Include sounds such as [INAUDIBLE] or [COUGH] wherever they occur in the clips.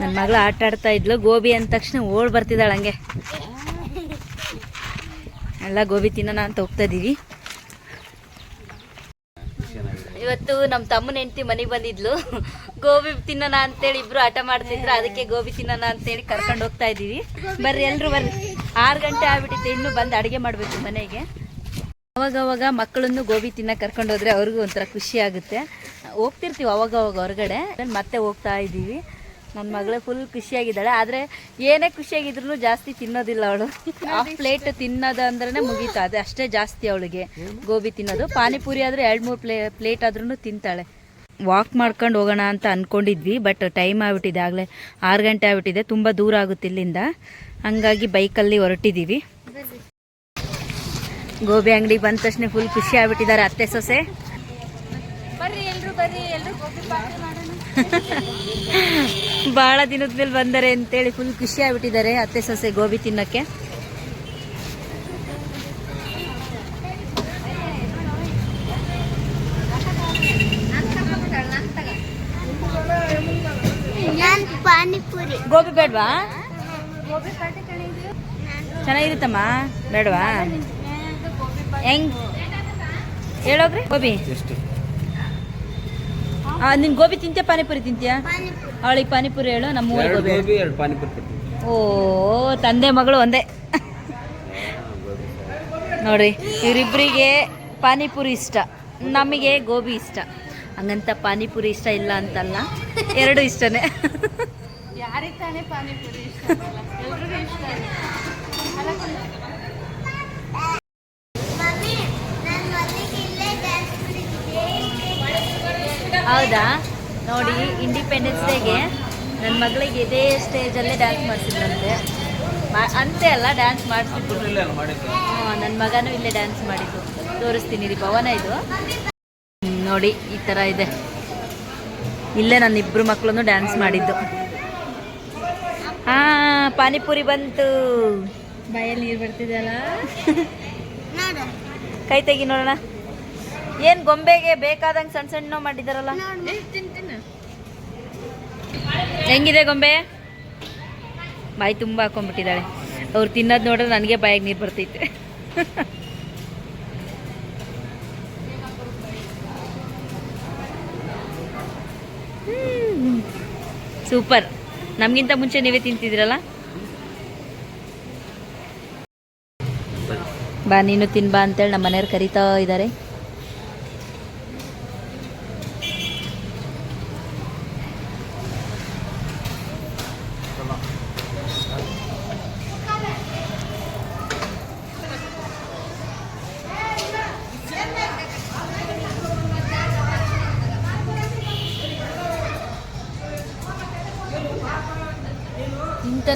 ನನ್ನ ಮಗಳು ಆಟ ಆಡ್ತಾ ಇದ್ಲು. ಗೋಬಿ ಅಂದ ತಕ್ಷಣ ಓಡ್ ಬರ್ತಿದ್ದಾಳೆ ಹಂಗೆ. ಎಲ್ಲ ಗೋಬಿ ತಿನ್ನೋಣ ಅಂತ ಹೋಗ್ತಾ ಇದೀವಿ. ಇವತ್ತು ನಮ್ಮ ತಮ್ಮನ ಹೆಂಡತಿ ಮನೆಗೆ ಬಂದಿದ್ಲು. ಗೋಬಿ ತಿನ್ನೋಣ ಅಂತೇಳಿ ಇಬ್ರು ಆಟ ಮಾಡ್ತಿದ್ರು. ಅದಕ್ಕೆ ಗೋಬಿ ತಿನ್ನೋಣ ಅಂತೇಳಿ ಕರ್ಕೊಂಡು ಹೋಗ್ತಾ ಇದೀವಿ. ಬರ್ರಿ ಎಲ್ಲರೂ ಬರ್ರಿ. ಆರು ಗಂಟೆ ಆಗ್ಬಿಟ್ಟಿತ್ತು. ಇನ್ನು ಬಂದು ಅಡುಗೆ ಮಾಡಬೇಕು ಮನೆಗೆ. ಅವಾಗವಾಗ ಅವಾಗ ಮಕ್ಕಳನ್ನು ಗೋಬಿ ತಿನ್ನ ಕರ್ಕೊಂಡು ಹೋದ್ರೆ ಅವ್ರಿಗೂ ಒಂಥರ ಖುಷಿ ಆಗುತ್ತೆ. ಹೋಗ್ತಿರ್ತೀವಿ ಅವಾಗವಾಗ ಅವಾಗ ಹೊರಗಡೆ. ಮತ್ತೆ ಹೋಗ್ತಾ ಇದ್ದೀವಿ ನನ್ನ ಮಗಳೇ ಫುಲ್ ಖುಷಿಯಾಗಿದ್ದಾಳೆ. ಆದರೆ ಏನೇ ಖುಷಿಯಾಗಿದ್ರು ಜಾಸ್ತಿ ತಿನ್ನೋದಿಲ್ಲ ಅವಳು. ಹಾಫ್ ಪ್ಲೇಟ್ ತಿನ್ನೋದು ಅಂದ್ರೆ ಮುಗೀತಾ. ಅದು ಅಷ್ಟೇ ಜಾಸ್ತಿ ಅವಳಿಗೆ. ಗೋಬಿ ತಿನ್ನೋದು. ಪಾನಿಪುರಿ ಆದರೆ ಎರಡು ಮೂರು ಪ್ಲೇ ಪ್ಲೇಟ್ ಆದ್ರೂ ತಿಂತಾಳೆ. ವಾಕ್ ಮಾಡ್ಕೊಂಡು ಹೋಗೋಣ ಅಂತ ಅಂದ್ಕೊಂಡಿದ್ವಿ ಬಟ್ ಟೈಮ್ ಆಗಿಬಿಟ್ಟಿದೆ ಆಗಲೇ. ಆರು ಗಂಟೆ ಆಗಿಬಿಟ್ಟಿದೆ. ತುಂಬ ದೂರ ಆಗುತ್ತೆ ಇಲ್ಲಿಂದ. ಹಂಗಾಗಿ ಬೈಕಲ್ಲಿ ಹೊರಟಿದ್ದೀವಿ ಗೋಬಿ ಅಂಗಡಿ ಬಂದ ತಕ್ಷಣ ಫುಲ್ ಖುಷಿ ಆಗ್ಬಿಟ್ಟಿದ್ದಾರೆ ಅತ್ತೆ ಸೊಸೆ. ಬರ್ರಿ ಎಲ್ಲರೂ ಬರ್ರಿ. ಎಲ್ಲರೂ ಗೋಬಿ [LAUGHS] ಭಾಳ ದಿನದ ಮೇಲೆ ಬಂದರೆ ಅಂತೇಳಿ ಫುಲ್ ಖುಷಿ ಆಗ್ಬಿಟ್ಟಿದ್ದಾರೆ ಅತ್ತೆ ಸೊಸೆ ಗೋಬಿ ತಿನ್ನಕ್ಕೆ. ನಾನು ಪಾನಿಪುರಿ. ಗೋಬಿ ಬೇಡವಾ? ಚೆನ್ನಾಗಿರುತ್ತಮ್ಮ ಬೇಡವಾ? ಹೆಂಗ್? ಹೇಳೋಗ್ರಿ ಗೋಬಿ. ಎಷ್ಟು? ನಿನ್ ಗೋಬಿ ತಿಂತೀಯ ಪಾನಿಪುರಿ ತಿಂತೀಯ? ಪಾನಿಪುರಿ. ಅವಳಿಗೆ ಪಾನಿಪುರಿ ಹೇಳು ನಮ್ಮ ಗೋಬಿ ಓ ತಂದೆ ಮಗಳು ಒಂದೇ. ನೋಡ್ರಿ ಇವರಿಬ್ಬರಿಗೆ ಪಾನಿಪುರಿ ಇಷ್ಟ. ನಮಗೆ ಗೋಬಿ ಇಷ್ಟ. ಹಂಗಂತ ಪಾನಿಪುರಿ ಇಷ್ಟ ಇಲ್ಲ ಅಂತಲ್ಲ ಎರಡು ಇಷ್ಟನೇ. ಯಾರಿಗೆ ತಾನೇ ಪಾನಿಪುರಿ ಇಷ್ಟ ಆಗಲ್ಲ ಎಲ್ರಿಗೂ ಇಷ್ಟ ಹೌದಾ? ನೋಡಿ ಇಂಡಿಪೆಂಡೆನ್ಸ್ ಡೇಗೆ ನನ್ನ ಮಗಳಿಗೆ ಇದೇ ಸ್ಟೇಜಲ್ಲೇ ಡ್ಯಾನ್ಸ್ ಮಾಡಿಸಿದ್ರಂತೆ. ಮಾ- ಅಂತೆ ಅಲ್ಲ ಡ್ಯಾನ್ಸ್ ಮಾಡಿದ್ದು. ನನ್ನ ಮಗನೂ ಇಲ್ಲೇ ಡ್ಯಾನ್ಸ್ ಮಾಡಿದ್ದು. ತೋರಿಸ್ತೀನಿ ರೀ ಭವನ ಇದು. ಹ್ಮ್, ನೋಡಿ ಈ ಥರ ಇದೆ. ಇಲ್ಲೇ ನನ್ನ ಇಬ್ಬರು ಮಕ್ಕಳನ್ನು ಡ್ಯಾನ್ಸ್ ಮಾಡಿದ್ದು. ಹಾ ಪಾನಿಪುರಿ ಬಂತು. ಬಾಯಲ್ಲಿ ನೀರು ಬರ್ತಿದೆಯಲ್ಲ ನೋಡು [LAUGHS] ಕೈ ತೆಗಿ ನೋಡೋಣ. ಏನು ಗೊಂಬೆಗೆ ಬೇಕಾದಂಗೆ ಸಣ್ಣ ಸಣ್ಣ ಮಾಡಿದಾರಲ್ಲ? ಹೆಂಗಿದೆ ಗೊಂಬೆ? ಬಾಯಿ ತುಂಬಾ ಹಾಕೊಂಡ್ಬಿಟ್ಟಿದ್ದಾಳೆ. ಅವ್ರು ತಿನ್ನೋದ್ ನೋಡಿದ್ರೆ ನನಗೆ ಬಾಯಿಗೆ ನೀರು ಬರ್ತೈತೆ. ಸೂಪರ್. ನಮಗಿಂತ ಮುಂಚೆ ನೀವೇ ತಿಂತಿದ್ರಲ್ಲ? ಬಾ ನೀನು ತಿನ್ಬಾ ಅಂತೇಳಿ ನಮ್ಮ ಮನೆಯವ್ರು ಕರಿತಾ ಇದ್ದಾರೆ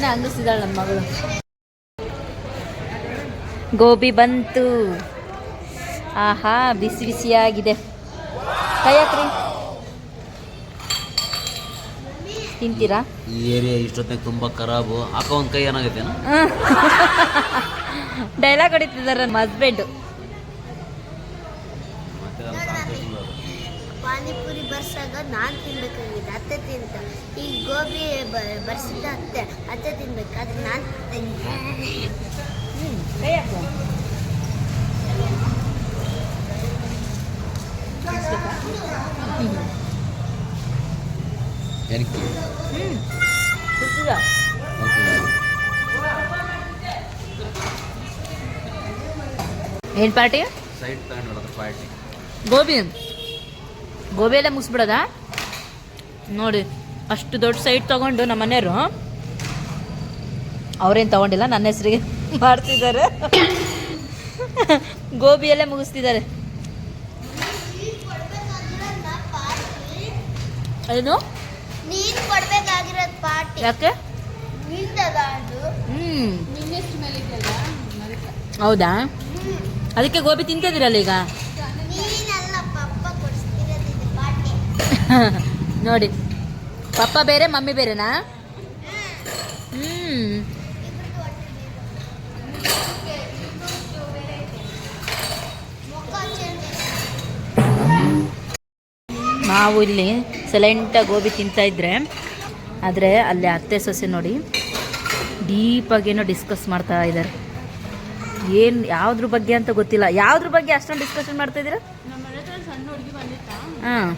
ಇಂತಾನೆ ಅನ್ನಿಸ್ತಿದ್ದಾಳೆ ನಮ್ಮ ಮಗಳು. ಗೋಬಿ ಬಂತು. ಆಹಾ ಬಿಸಿ ಬಿಸಿಯಾಗಿದೆ. ಕೈಯಾಕ್ರಿ ತಿಂತೀರಾ? ಈ ಏರಿಯಾ ಇಷ್ಟೊತ್ತಿಗೆ ತುಂಬ ಖರಾಬು. ಹಾಕೋ ಒಂದು ಕೈ ಏನಾಗೈತೇನ? ಡೈಲಾಗ್ [LAUGHS] ಹೊಡಿತಿದ್ದಾರೆ ನಮ್ಮ ಹಸ್ಬೆಂಡು ಮತ್ತೆ ಅಲ್ಲಿ ಸಾಕಷ್ಟು ಅದು. ಪಾನಿಪುರಿ ಬರ್ಸಾಗ ನಾನು ತಿನ್ಬೇಕಾಗಿದ್ದೆ ಅತ್ತೆ ತಿಂತ. ಈ ಗೋಬಿ ಬ- ಅತ್ತೆ ಅತ್ತೆ ಅತ್ತೆ ತಿನ್ಬೇಕಾದ್ರೆ ನಾನು ಸುತ್ತಿದ ಏನು ಪಾರ್ಟಿ? ಸೈಡ್ ತಗೊಂಡು ಪಾರ್ಟಿ. ಗೋಬಿ ಗೋಬಿ ಎಲ್ಲ ಮುಗಿಸ್ಬಿಡೋದಾ? ನೋಡಿ ಅಷ್ಟು ದೊಡ್ಡ ಸೈಟ್ ತಗೊಂಡು ನಮ್ಮ ಮನೆಯವರು ಅವ್ರೇನು ತಗೊಂಡಿಲ್ಲ ನನ್ನ ಹೆಸರಿಗೆ ಮಾಡ್ತಿದ್ದಾರೆ. ಗೋಬಿಯಲ್ಲೇ ಮುಗಿಸ್ತಿದ್ದಾರೆ. ಏನು? ಯಾಕೆ? ಹ್ಞೂ ಹೌದಾ? ಅದಕ್ಕೆ ಗೋಬಿ ತಿಂತಿದ್ದೀರಲ್ಲ ಈಗ ನೀನೆಲ್ಲ ಪಪ್ಪ ಕೊಡಿಸ್ತಿರೋದು ಇದು ಪಾರ್ಟಿ [LAUGHS] ನೋಡಿ. ಪಪ್ಪ ಬೇರೆ ಮಮ್ಮಿ ಬೇರೆನಾ? ಚೇಂಜ್ ನಾವು ಇಲ್ಲಿ ಸೈಲೆಂಟಾಗಿ ಗೋಬಿ ತಿಂತಾ ಇದ್ರೆ ಆದರೆ ಅಲ್ಲಿ ಅತ್ತೆ ಸೊಸೆ ನೋಡಿ ಡೀಪಾಗೇನೋ ಡಿಸ್ಕಸ್ ಮಾಡ್ತಾ ಇದ್ದಾರೆ ಏನು ಯಾವುದ್ರ ಬಗ್ಗೆ ಅಂತ ಗೊತ್ತಿಲ್ಲ. ಯಾವುದ್ರ ಬಗ್ಗೆ ಅಷ್ಟೊಂದು ಡಿಸ್ಕಷನ್ ಮಾಡ್ತಾ ಇದ್ದೀರಾ? ಹಾಂ.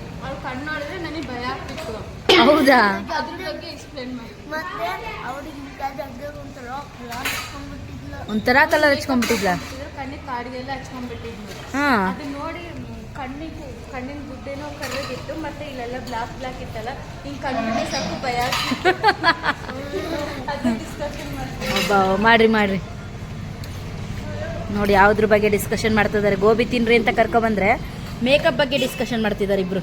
ಕಣ್ಣು ನೋಡಿದ್ರೆ ನನಗೆ ಭಯ ಆಗ್ತಿತ್ತು. ಹೌದಾ? ಅದ್ರ ಬಗ್ಗೆ ಎಕ್ಸ್ಪ್ಲೇನ್ ಮಾಡಿ ಮತ್ತೆ ಅವ್ರಿಗೆ ಅದ್ರ ಒಂಥರ ಕಲರ್ ಹಚ್ಕೊಂಡ್ಬಿಟ್ಟಿದ್ಲ. ಇದ್ರ ಕಣ್ಣಿಗೆ ಕಾಡಿಗೆಲ್ಲ ಹಚ್ಕೊಂಡ್ಬಿಟ್ಟಿದ್ನು ಹಾಂ. ಅದು ನೋಡಿ ಕಣ್ಣಿಗೆ ಕಣ್ಣಿನ ಗುಡ್ಡೆನೋ ಕರ್ರಗಿತ್ತು ಮತ್ತೆ ಇಲ್ಲೆಲ್ಲ ಬ್ಲಾಕ್ ಬ್ಲಾಕ್ ಇತ್ತಲ್ಲ ಹಿಂಗೆ ಕಣ್ಣಿಗೆ ಸಾಕು ಭಯ ಆಗ್ತಿತ್ತು. [LAUGHS] ಅದು ಡಿಸ್ಕಷನ್ ಮಾಡ್ತೀವಿ. ಒಬ್ಬ ಮಾಡ್ರಿ ಮಾಡ್ರಿ. ನೋಡಿ ಯಾವ್ದ್ರ ಬಗ್ಗೆ ಡಿಸ್ಕಷನ್ ಮಾಡ್ತಿದ್ದಾರೆ? ಗೋಬಿ ತಿನ್ರಿ ಅಂತ ಕರ್ಕೊಬಂದ್ರೆ ಮೇಕಪ್ ಬಗ್ಗೆ ಡಿಸ್ಕಷನ್ ಮಾಡ್ತಿದ್ದಾರೆ ಇಬ್ರು.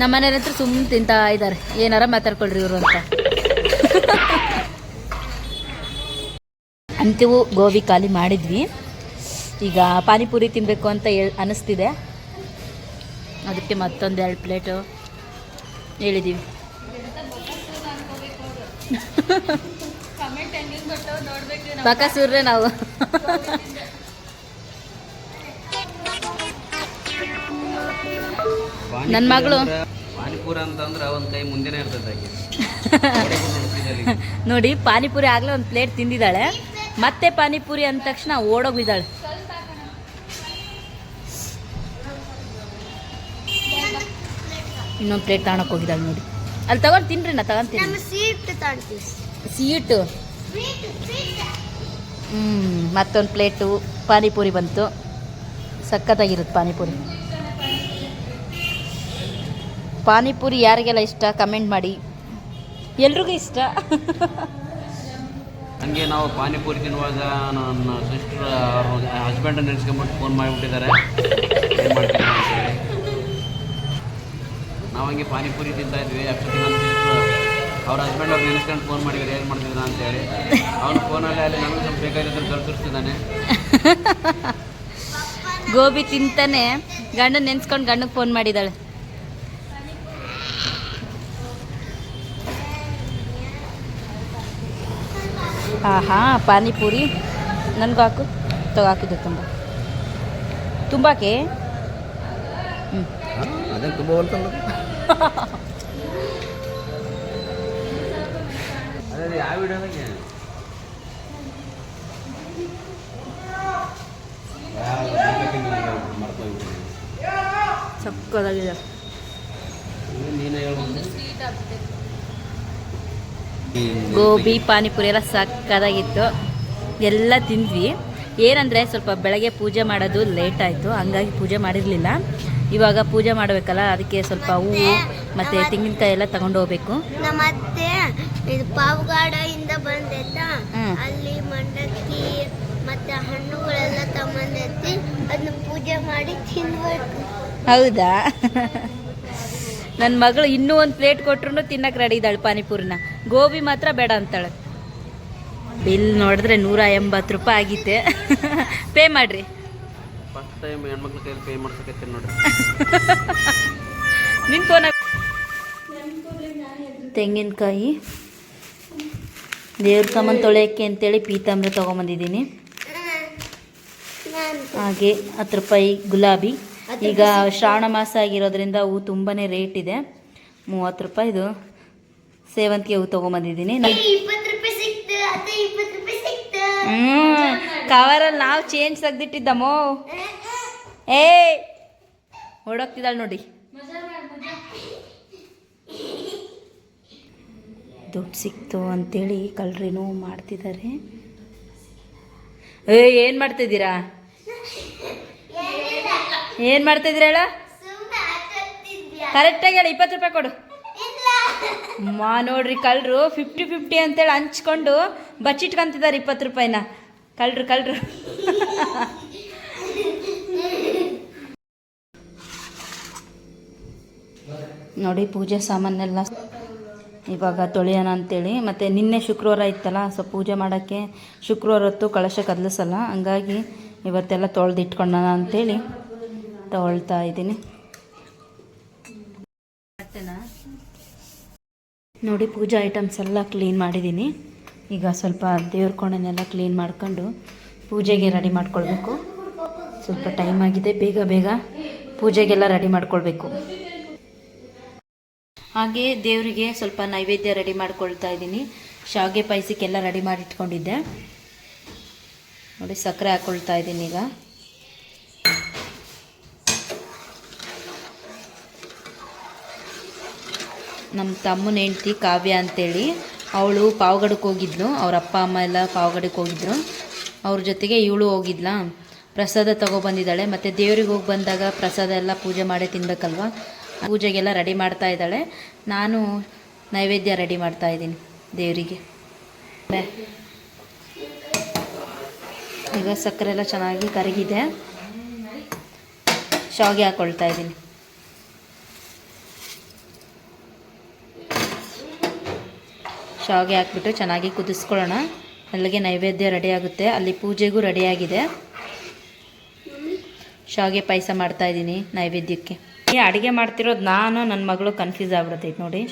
ನಮ್ಮ ಮನೆಯವ್ರ ಹತ್ರ ಸುಮ್ಮನೆ ತಿಂತಾ ಇದ್ದಾರೆ ಏನಾರ ಮಾತಾಡ್ಕೊಳ್ರಿ ಇವರು ಅಂತ. ಅಂತಿವು ಗೋಬಿ ಖಾಲಿ ಮಾಡಿದ್ವಿ. ಈಗ ಪಾನಿಪುರಿ ತಿನ್ನಬೇಕು ಅಂತ ಹೇಳಿ ಅನ್ನಿಸ್ತಿದೆ ಅದಕ್ಕೆ ಮತ್ತೊಂದು ಎರಡು ಪ್ಲೇಟು ಹೇಳಿದ್ದೀವಿ ಕಮೆಂಟ್ ಹೆಂಗೆ ಬರ್ತಾವ ನೋಡ್ಬೇಕು ಪಕ್ಕ ಸೂರ್ರೆ ನಾವು. ನನ್ ಮಗಳು- ಪಾನಿಪುರ ಅಂತಂದ್ರೆ ಒಂದು ಕೈ ಮುಂದೆನೆ ಇರ್ತೈತೆ [LAUGHS] ನೋಡಿ ಪಾನಿಪುರಿ ಆಗಲೇ ಒಂದು ಪ್ಲೇಟ್ ತಿಂದಿದ್ದಾಳೆ. ಮತ್ತೆ ಪಾನಿಪುರಿ ಅಂದ ತಕ್ಷಣ ಓಡೋಗಿದ್ದಾಳೆ ಇನ್ನೊಂದು ಪ್ಲೇಟ್ ತಗೊಳಕ್ ಹೋಗಿದ್ದಾಳೆ ನೋಡಿ. ಅಲ್ಲಿ ತಗೊಂಡು ತಿನ್ರಿ ನಾ ತಗೊಂತೀನಿ ನಮ್ಮ ಸೀಟ್ ಹ್ಞೂ ಮತ್ತೊಂದು ಪ್ಲೇಟು ಪಾನಿಪುರಿ ಬಂತು. ಸಖತ್ತಾಗಿರುತ್ತೆ ಪಾನಿಪುರಿ. ಪಾನಿಪುರಿ ಯಾರಿಗೆಲ್ಲ ಇಷ್ಟ? ಕಮೆಂಟ್ ಮಾಡಿ. ಎಲ್ರಿಗೂ ಇಷ್ಟ? ಹಂಗೆ ನಾವು ಪಾನಿಪುರಿ ತಿನ್ನುವಾಗ ನನ್ನ ಸಿಸ್ಟರ್ ಹಸ್ಬೆಂಡ್ ನೆನೆಸ್ಕೊಂಬಿಟ್ಟು ಫೋನ್ ಮಾಡಿಬಿಟ್ಟಿದ್ದಾರೆ. ಏನು ಮಾಡ್ತೀರಾ ಅಂತೇಳಿ ನಾವು ಹಂಗೆ ಪಾನಿಪುರಿ ತಿಂತಾ ಇದ್ವಿ. ನನ್ನ ಸಿಸ್ಟರ್ ಅವ್ರ ಹಸ್ಬೆಂಡ್ ಅವ್ರು ನೆನೆಸ್ಕೊಂಡು ಫೋನ್ ಮಾಡಿದ್ರು ಏನು ಮಾಡ್ತಿದ್ರ ಅಂತೇಳಿ ಅವನು ಫೋನಲ್ಲಿ ಅಲ್ಲಿ ನಮಗೆ ಸ್ವಲ್ಪ ಬೇಕಾಗಿದ್ದರೆ ಕಳ್ಸಿರ್ತಿದ್ದಾನೆ ಗೋಬಿ ತಿಂತಾನೆ. ಗಂಡನ ನೆನೆಸ್ಕೊಂಡು ಗಂಡಗೆ ಫೋನ್ ಮಾಡಿದ್ದಾಳೆ. ಆಹಾ ಪಾನಿಪುರಿ ನನಗೂ ಹಾಕು ತಗೋ ಹಾಕಿದ್ದೆ ತುಂಬ ತುಂಬಾಕೆ ಹ್ಞೂ ಅದೇ ತುಂಬ ಬರ್ತಲ್ಲ ಅದೇ ಯಾವ ವಿಡಿಯೋದಾಗೆ ಸಕ್ಕದಾಗಿದೆ ನೀನೇ ಹೇಳ್ಬೋದು ಸ್ವೀಟ್ ಆಗ್ಬಿಟ್ಟಿತ್ತು ಗೋಬಿ ಪಾನಿಪುರಿ ಎಲ್ಲ ಸಕ್ಕದಾಗಿತ್ತು. ಎಲ್ಲ ತಿಂದ್ವಿ. ಏನಂದರೆ ಸ್ವಲ್ಪ ಬೆಳಗ್ಗೆ ಪೂಜೆ ಮಾಡೋದು ಲೇಟ್ ಆಯಿತು ಹಂಗಾಗಿ ಪೂಜೆ ಮಾಡಿರಲಿಲ್ಲ. ಇವಾಗ ಪೂಜೆ ಮಾಡಬೇಕಲ್ಲ ಅದಕ್ಕೆ ಸ್ವಲ್ಪ ಹೂವು ಮತ್ತು ತೆಂಗಿನಕಾಯಿ ಎಲ್ಲ ತಗೊಂಡು ಹೋಗ್ಬೇಕು. ನಮ್ಮ ಅತ್ತೆ ಇದು ಬಂದೈತಾ ಅಲ್ಲಿ ಮಂಡಕ್ಕಿ ಮತ್ತು ಹಣ್ಣುಗಳೆಲ್ಲ ತಗೊಂಡೈತಿ ಅದನ್ನ ಪೂಜೆ ಮಾಡಿ ತಿನ್ಬೇಕು. ಹೌದಾ? ನನ್ನ ಮಗಳು ಇನ್ನೂ ಒಂದು ಪ್ಲೇಟ್ ಕೊಟ್ರು ತಿನ್ನಕ್ಕೆ ರೆಡಿ ಇದ್ದಾಳೆ ಪಾನಿಪುರಿನ. ಗೋಬಿ ಮಾತ್ರ ಬೇಡ ಅಂತಾಳೆ. ಬಿಲ್ ನೋಡಿದ್ರೆ ನೂರ ಎಂಬತ್ತು ರೂಪಾಯಿ ಆಗಿತ್ತೆ. [LAUGHS] ಪೇ ಮಾಡಿರಿ. [LAUGHS] ತೆಂಗಿನಕಾಯಿ. ದೇವ್ರ ಸಾಮಾನು ತೊಳೆಯೋಕ್ಕೆ ಅಂತೇಳಿ ಪೀತಾಂಬ್ರ ತೊಗೊಂಬಂದಿದ್ದೀನಿ. ಹಾಗೆ ಹತ್ತು ರೂಪಾಯಿ ಗುಲಾಬಿ. ಈಗ ಶ್ರಾವಣ ಮಾಸ ಆಗಿರೋದ್ರಿಂದ ಹೂ ತುಂಬಾ ರೇಟ್ ಇದೆ. ಮೂವತ್ತು ರೂಪಾಯಿದು ಸೇವಂತಿಗೆ ಹೂ ತೊಗೊಂಬಂದಿದ್ದೀನಿ. ಹ್ಞೂ ಕವರಲ್ಲಿ ನಾವು ಚೇಂಜ್ ತೆಗ್ದಿಟ್ಟಿದ್ದಮ್ಮೋ. ಏ ಓಡೋಗ್ತಿದ್ದಾಳೆ ನೋಡಿ. ದುಡ್ಡು ಸಿಕ್ತು ಅಂತೇಳಿ ಕಳ್ರೇನೋ ಮಾಡ್ತಿದ್ದಾರೆ. ಏ ಏನು ಮಾಡ್ತಿದ್ದೀರಾ? ಏನು ಮಾಡ್ತಿದ್ರಿ ಹೇಳ? ಕರೆಕ್ಟಾಗಿ ಹೇಳಿ ಇಪ್ಪತ್ತು ರೂಪಾಯಿ ಕೊಡು. ಮಾ ನೋಡ್ರಿ ಕಳ್ರು ಫಿಫ್ಟಿ ಫಿಫ್ಟಿ ಅಂತೇಳಿ ಹಂಚ್ಕೊಂಡು ಬಚ್ಚಿಟ್ಕೊಂತಿದ್ದಾರೆ ಇಪ್ಪತ್ತು ರೂಪಾಯಿನ. ಕಳ್ರು ಕಳ್ರು ನೋಡಿ ಪೂಜೆ ಸಾಮಾನೆಲ್ಲ ಇವಾಗ ತೊಳೆಯೋಣ ಅಂತೇಳಿ. ಮತ್ತು ನಿನ್ನೆ ಶುಕ್ರವಾರ ಇತ್ತಲ್ಲ ಸೊ ಪೂಜೆ ಮಾಡೋಕ್ಕೆ ಶುಕ್ರವಾರ ಹೊತ್ತು ಕಳಶ ಕದಲಿಸಲ್ಲ. ಹಂಗಾಗಿ ಇವತ್ತೆಲ್ಲ ತೊಳೆದು ಇಟ್ಕೊಳ್ಳೋಣ ಅಂತೇಳಿ. ತೊಗೊಳ್ತಾ ಇದ್ದೀನಿ. ನೋಡಿ ಪೂಜಾ ಐಟಮ್ಸ್ ಎಲ್ಲ ಕ್ಲೀನ್ ಮಾಡಿದ್ದೀನಿ. ಈಗ ಸ್ವಲ್ಪ ದೇವ್ರ ಕೋಣೆನೆಲ್ಲ ಕ್ಲೀನ್ ಮಾಡ್ಕೊಂಡು ಪೂಜೆಗೆ ರೆಡಿ ಮಾಡ್ಕೊಳ್ಬೇಕು. ಸ್ವಲ್ಪ ಟೈಮ್ ಆಗಿದೆ ಬೇಗ ಬೇಗ ಪೂಜೆಗೆಲ್ಲ ರೆಡಿ ಮಾಡ್ಕೊಳ್ಬೇಕು. ಹಾಗೆ ದೇವರಿಗೆ ಸ್ವಲ್ಪ ನೈವೇದ್ಯ ರೆಡಿ ಮಾಡ್ಕೊಳ್ತಾ ಇದ್ದೀನಿ. ಶಾವಿಗೆ ಪಾಯಸಕ್ಕೆಲ್ಲ ರೆಡಿ ಮಾಡಿ ಇಟ್ಕೊಂಡಿದ್ದೆ ನೋಡಿ ಸಕ್ಕರೆ ಹಾಕ್ಕೊಳ್ತಾ ಇದ್ದೀನಿ ಈಗ. ನಮ್ಮ ತಮ್ಮನ ಹೆಂಡ್ತಿ ಕಾವ್ಯ ಅಂತೇಳಿ, ಅವಳು ಪಾವಗಡಕ್ಕೆ ಹೋಗಿದ್ಲು. ಅವ್ರ ಅಪ್ಪ, ಅಮ್ಮ ಎಲ್ಲ ಪಾವಗಡಕ್ಕೆ ಹೋಗಿದ್ರು. ಅವ್ರ ಜೊತೆಗೆ ಇವಳು ಹೋಗಿದ್ಲ. ಪ್ರಸಾದ ತಗೊಬಂದಿದ್ದಾಳೆ ಮತ್ತು ದೇವ್ರಿಗೆ ಹೋಗಿ ಬಂದಾಗ ಪ್ರಸಾದ ಎಲ್ಲ ಪೂಜೆ ಮಾಡಿ ತಿನ್ಬೇಕಲ್ವ? ಪೂಜೆಗೆಲ್ಲ ರೆಡಿ ಮಾಡ್ತಾ ಇದ್ದಾಳೆ. ನಾನು ನೈವೇದ್ಯ ರೆಡಿ ಮಾಡ್ತಾ ಇದ್ದೀನಿ ದೇವರಿಗೆ. ಈಗ ಸಕ್ಕರೆ ಎಲ್ಲ ಚೆನ್ನಾಗಿ ಕರಗಿದೆ. ಶಾವಿಗೆ ಹಾಕ್ಕೊಳ್ತಾ ಇದ್ದೀನಿ. ಶಾವಿಗೆ ಹಾಕ್ಬಿಟ್ಟು ಚೆನ್ನಾಗಿ ಕುದಿಸ್ಕೊಳ್ಳೋಣ. ಅಲ್ಲಿಗೆ ನೈವೇದ್ಯ ರೆಡಿ ಆಗುತ್ತೆ. ಅಲ್ಲಿ ಪೂಜೆಗೂ ರೆಡಿಯಾಗಿದೆ ಶಾವಿಗೆ ಪಾಯಸ ಮಾಡ್ತಾ ಇದ್ದೀನಿ ನೈವೇದ್ಯಕ್ಕೆ. ಈ ಅಡುಗೆ ಮಾಡ್ತಿರೋದು ನಾನು ನನ್ನ ಮಗಳು ಕನ್ಫ್ಯೂಸ್ ಆಗ್ಬಿಡ್ತೈತೆ ನೋಡಿ.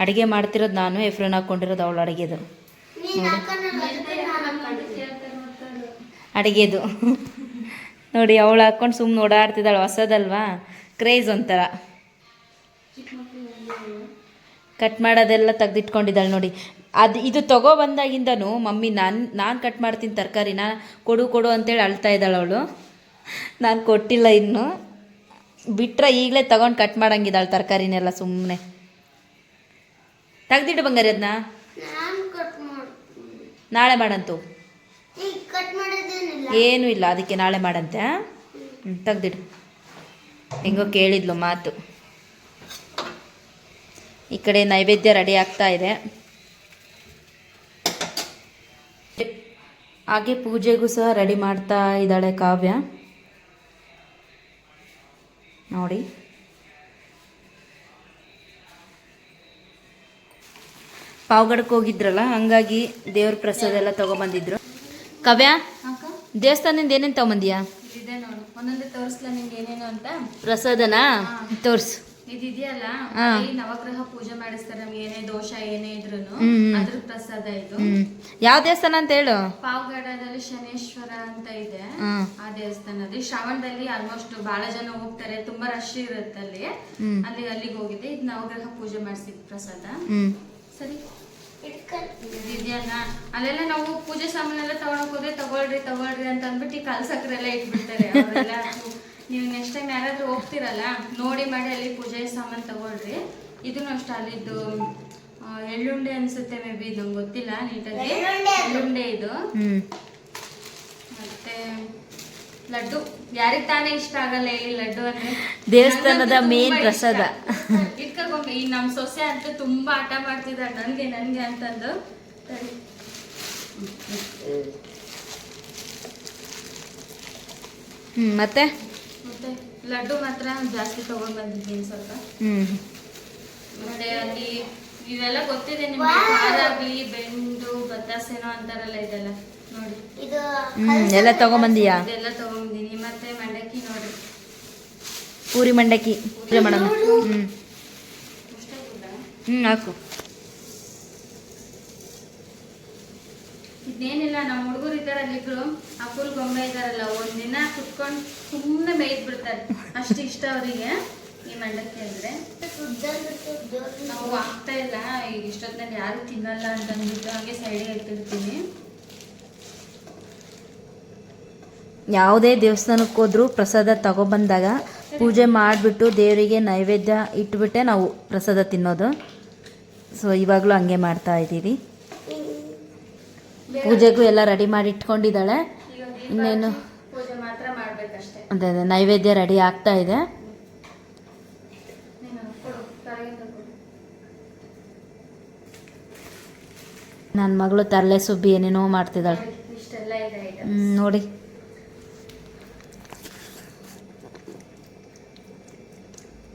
ಅಡುಗೆ ಮಾಡ್ತಿರೋದು ನಾನು ಎಫ್ರನ್ ಹಾಕ್ಕೊಂಡಿರೋದು ಅವಳು ಅಡುಗೆದು. ನೋಡಿ. ಅಡುಗೆದು. ನೋಡಿ ಅವಳು ಹಾಕ್ಕೊಂಡು ಸುಮ್ಮನೆ ಓಡಾಡ್ತಿದ್ದಾಳೆ ಹೊಸದಲ್ವಾ? ಕ್ರೇಜ್ ಒಂಥರ. ಕಟ್ ಮಾಡೋದೆಲ್ಲ ತೆಗ್ದಿಟ್ಕೊಂಡಿದ್ದಾಳೆ ನೋಡಿ. ಅದು ಇದು ತಗೋ ಬಂದಾಗಿಂದನೂ ಮಮ್ಮಿ ನಾನು ನಾನು ಕಟ್ ಮಾಡ್ತೀನಿ ತರಕಾರಿನ ಕೊಡು ಕೊಡು ಅಂತೇಳಿ ಅಳ್ತಾ ಇದ್ದಾಳೆ ಅವಳು. ನಾನು ಕೊಟ್ಟಿಲ್ಲ ಇನ್ನು. ಬಿಟ್ಟರೆ ಈಗಲೇ ತಗೊಂಡು ಕಟ್ ಮಾಡಂಗಿದ್ದಾಳೆ ತರಕಾರಿನೆಲ್ಲ ಸುಮ್ಮನೆ ತೆಗ್ದಿಟ್ಟು ಬಂಗಾರಿ ಅದನ್ನ ನಾಳೆ ಮಾಡಂತು. ಏನೂ ಇಲ್ಲ ಅದಕ್ಕೆ ನಾಳೆ ಮಾಡಂತೆ ಹ್ಞೂ ತೆಗ್ದಿಡು. ಹೆಂಗೋ ಕೇಳಿದ್ಲು ಮಾತು. ಈ ಕಡೆ ನೈವೇದ್ಯ ರೆಡಿ ಆಗ್ತಾ ಇದೆ. ಹಾಗೆ ಪೂಜೆಗೂ ಸಹ ರೆಡಿ ಮಾಡ್ತಾ ಇದ್ದಾಳೆ ಕಾವ್ಯ. ನೋಡಿ. ಪಾವಗಡಕ್ಕೆ ಹೋಗಿದ್ರಲ್ಲ ಹಂಗಾಗಿ ದೇವ್ರ ಪ್ರಸಾದ ಎಲ್ಲ ತಗೊಬಂದಿದ್ರು. ಕಾವ್ಯ ದೇವಸ್ಥಾನದಿಂದ ಏನೇನು ತಗೊಂಬಂದಿಯಾ? ಇದಿದೆ ನೋಡು. ಒಂದೊಂದೇ ತೋರಿಸ್ಲಾ ನಿಂಗೆ ಏನೇನು ಅಂತ? ಪ್ರಸಾದನಾ? ತೋರ್ಸು. ಇದಿದೆಯಲ್ಲ ನವಗ್ರಹ ಪೂಜೆ ಮಾಡಿಸ್ತಾರೆ ನಮ್ಗೆ ಏನೇ ದೋಷ ಏನೇ ಇದ್ರು. ಅದ್ರ ಪ್ರಸಾದ ಇದು. ಯಾವ ದೇವಸ್ಥಾನ ಅಂತ ಹೇಳು? ಪಾವಗಡದಲ್ಲಿ ಶನೇಶ್ವರ ಅಂತ ಇದೆ. ಆ ದೇವಸ್ಥಾನದಲ್ಲಿ. ಶ್ರಾವಣದಲ್ಲಿ ಆಲ್ಮೋಸ್ಟ್ ಬಹಳ ಜನ ಹೋಗ್ತಾರೆ ತುಂಬಾ ರಶ್ ಇರುತ್ತೆ ಅಲ್ಲಿ. ಅಲ್ಲಿ ಅಲ್ಲಿಗೆ ಹೋಗಿದೆ ಇದು ನವಗ್ರಹ ಪೂಜೆ ಮಾಡಿಸಿದ ಪ್ರಸಾದ. ಸರಿ. ಇದೆಯಲ್ಲ ಅಲ್ಲೆಲ್ಲ ನಾವು ಪೂಜೆ ಸಾಮಾನೆಲ್ಲ ತಗೊಳಕ್ ಹೋದ್ರೆ ತಗೊಳ್ರಿ ತಗೊಳ್ರಿ ಅಂತ ಅಂದ್ಬಿಟ್ಟು ಈ ಕಾಲ್ ಸಕ್ಕರೆ ಎಲ್ಲ ಇಟ್ಬಿಡ್ತಾರೆ ನೀವು ನೆಕ್ಸ್ಟ್ ಟೈಮ್ ಯಾರಾದರೂ ಹೋಗ್ತಿರಲ್ಲ ನೋಡಿ ಮಾಡಿ ಅಲ್ಲಿ ಪೂಜೆ ಸಾಮಾನು ತಗೊಳ್ರಿ. ಇದನ್ನು ಅಷ್ಟೇ ಅಲ್ಲಿದ್ದು ಎಳ್ಳುಂಡೆ ಅನ್ಸುತ್ತೆ ಮೇ ಬಿ ಇದು ಗೊತ್ತಿಲ್ಲ ನೀಟಾಗಿ. ಎಳ್ಳುಂಡೆ ಇದು. ಮತ್ತೆ ಲಡ್ಡು. ಯಾರಿಗೆ ತಾನೇ ಇಷ್ಟ ಆಗಲ್ಲ ಹೇಳಿ ಲಡ್ಡು ಅಂದ್ರೆ. ದೇವಸ್ಥಾನದ ಮೇನ್ ಪ್ರಸಾದ. ಇಟ್ಕೊಂಡು ಈ ನಮ್ಮ ಸೊಸೆ ಅಂತ ತುಂಬಾ ಆಟ ಮಾಡ್ತಿದ್ದಾರೆ ನನಗೆ ನನಗೆ ಅಂತಂದು. ಮತ್ತೆ? ಮತ್ತೆ ಲಡ್ಡು ಮಾತ್ರ ಜಾಸ್ತಿ ತಗೊಂಡ್ ಬಂದಿದ್ದೀನಿ ಸ್ವಲ್ಪ. ಹ್ಞೂ ಮತ್ತೆ ಅಲ್ಲಿ ಇವೆಲ್ಲ ಗೊತ್ತಿದೆ ನಿಮ್ಗೆ ಬೆಂಡು ಬದಾಸೇನೋ ಅಂತಾರಲ್ಲ ಇದೆಲ್ಲ. ನೋಡಿ. ಇದು ಹ್ಞೂ ಎಲ್ಲ ತಗೊಂಬಂದಿಯಾ? ಇದೆಲ್ಲ ತಗೊಂಡಿನಿ ಮತ್ತೆ ಮಂಡಕ್ಕಿ ನೋಡಿ. ಪೂರಿ ಮಂಡಕ್ಕಿ. ಪೂಜೆ ಮಾಡೋಣ. ಹ್ಞೂ ಹ್ಞೂ ಹಾಕು. ಇದೇನಿಲ್ಲ ನಮ್ಮ ಹುಡುಗರು ಇದ್ದಾರಲ್ಲ ಆ ಫುಲ್ ಗೊಂಬೆ ಇದಾರಲ್ಲ ದಿನ ಕುತ್ಕೊಂಡು ಸುಮ್ಮನೆ ಮೇಯ್ದ್ ಬಿಡ್ತಾರೆ ಅಷ್ಟು ಇಷ್ಟ ಅವರಿಗೆ ಈ ಮಂಡಕ್ಕಿ ಅಂದ್ರೆ. ನಾವು ಆಗ್ತಾ ಇಲ್ಲ, ಈಗ ಇಷ್ಟೊತ್ತಿನಲ್ಲಿ ಯಾರು ತಿನ್ನಲ್ಲ ಅಂತ ಅಂದ್ಬಿಟ್ಟು ಹಾಗೆ ಸೈಡಿಗೆ ಇಟ್ಟಿರ್ತೀನಿ ಯಾವುದೇ ದೇವಸ್ಥಾನಕ್ಕೆ ಹೋದ್ರೂ ಪ್ರಸಾದ ತಗೊಬಂದಾಗ ಪೂಜೆ ಮಾಡಿಬಿಟ್ಟು ದೇವರಿಗೆ ನೈವೇದ್ಯ ಇಟ್ಬಿಟ್ಟೆ ನಾವು ಪ್ರಸಾದ ತಿನ್ನೋದು. ಸೊ ಇವಾಗಲೂ ಹಂಗೆ ಮಾಡ್ತಾ ಇದ್ದೀವಿ. ಪೂಜೆಗೂ ಎಲ್ಲ ರೆಡಿ ಮಾಡಿ ಇಟ್ಕೊಂಡಿದ್ದಾಳೆ. ಇನ್ನೇನು? ಪೂಜೆ ಮಾತ್ರ ಮಾಡ್ಬೇಕಷ್ಟೇ ಅದೇ ಅದೇ ನೈವೇದ್ಯ ರೆಡಿ ಆಗ್ತಾ ಇದೆ. ನನ್ನ ಮಗಳು ತರಲೆ ಸುಬ್ಬಿ ಏನೇನೋ ಮಾಡ್ತಿದ್ದಾಳೆ. ನೋಡಿ, ಇಷ್ಟೆಲ್ಲ ಇದೆ ನೋಡಿ.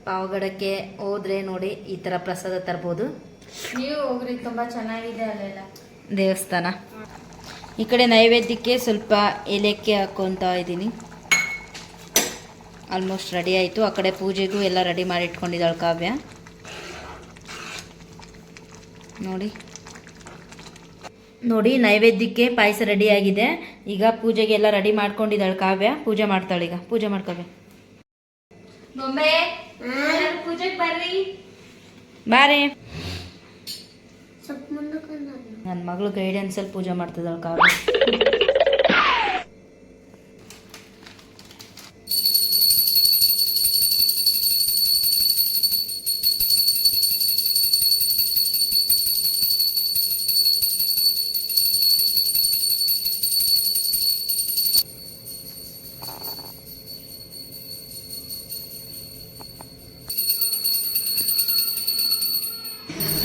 ಪಾವಗಡಕ್ಕೆ ಹೋದ್ರೆ ನೋಡಿ ಈ ಥರ ಪ್ರಸಾದ ತರ್ಬೋದು. ನೀವು ಹೋಗ್ರಿ ತುಂಬಾ ಚೆನ್ನಾಗಿದೆ ಅಲ್ಲೆಲ್ಲ. ದೇವಸ್ಥಾನ. ಈ ಕಡೆ ನೈವೇದ್ಯಕ್ಕೆ ಸ್ವಲ್ಪ ಏಲಕ್ಕಿ ಹಾಕ್ಕೊತಾ ಇದ್ದೀನಿ. ಆಲ್ಮೋಸ್ಟ್ ರೆಡಿ ಆಯಿತು. ಆ ಕಡೆ ಪೂಜೆಗೂ ಎಲ್ಲ ರೆಡಿ ಮಾಡಿ ಇಟ್ಕೊಂಡಿದ್ದಾಳೆ ಕಾವ್ಯ. ನೋಡಿ. ನೋಡಿ ನೈವೇದ್ಯಕ್ಕೆ ಪಾಯಸ ರೆಡಿ ಆಗಿದೆ. ಈಗ ಪೂಜೆಗೆಲ್ಲ ರೆಡಿ ಮಾಡ್ಕೊಂಡಿದ್ದಾಳೆ ಕಾವ್ಯ. ಪೂಜೆ ಮಾಡ್ತಾಳೆ ಈಗ. ಪೂಜೆ ಮಾಡ್ಕೋವೆ ಬೊಂಬೆ ಪೂಜೆಗೆ ಬರ್ರಿ. ಬಾರೆ. ನನ್ನ ಮಗಳು ಗೈಡೆನ್ಸಲ್ಲಿ ಪೂಜೆ ಮಾಡ್ತಿದ್ದಾಳೆ ಕಾರು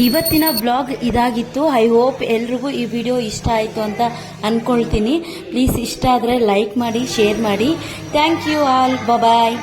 ಇವತ್ತಿನ ಬ್ಲಾಗ್ ಇದಾಗಿತ್ತು. ಐ ಹೋಪ್ ಎಲ್ರಿಗೂ ಈ ವಿಡಿಯೋ ಇಷ್ಟ ಆಯಿತು ಅಂತ ಅಂದ್ಕೊಳ್ತೀನಿ ಪ್ಲೀಸ್ ಇಷ್ಟ ಆದರೆ ಲೈಕ್ ಮಾಡಿ ಶೇರ್ ಮಾಡಿ. Thank you all bye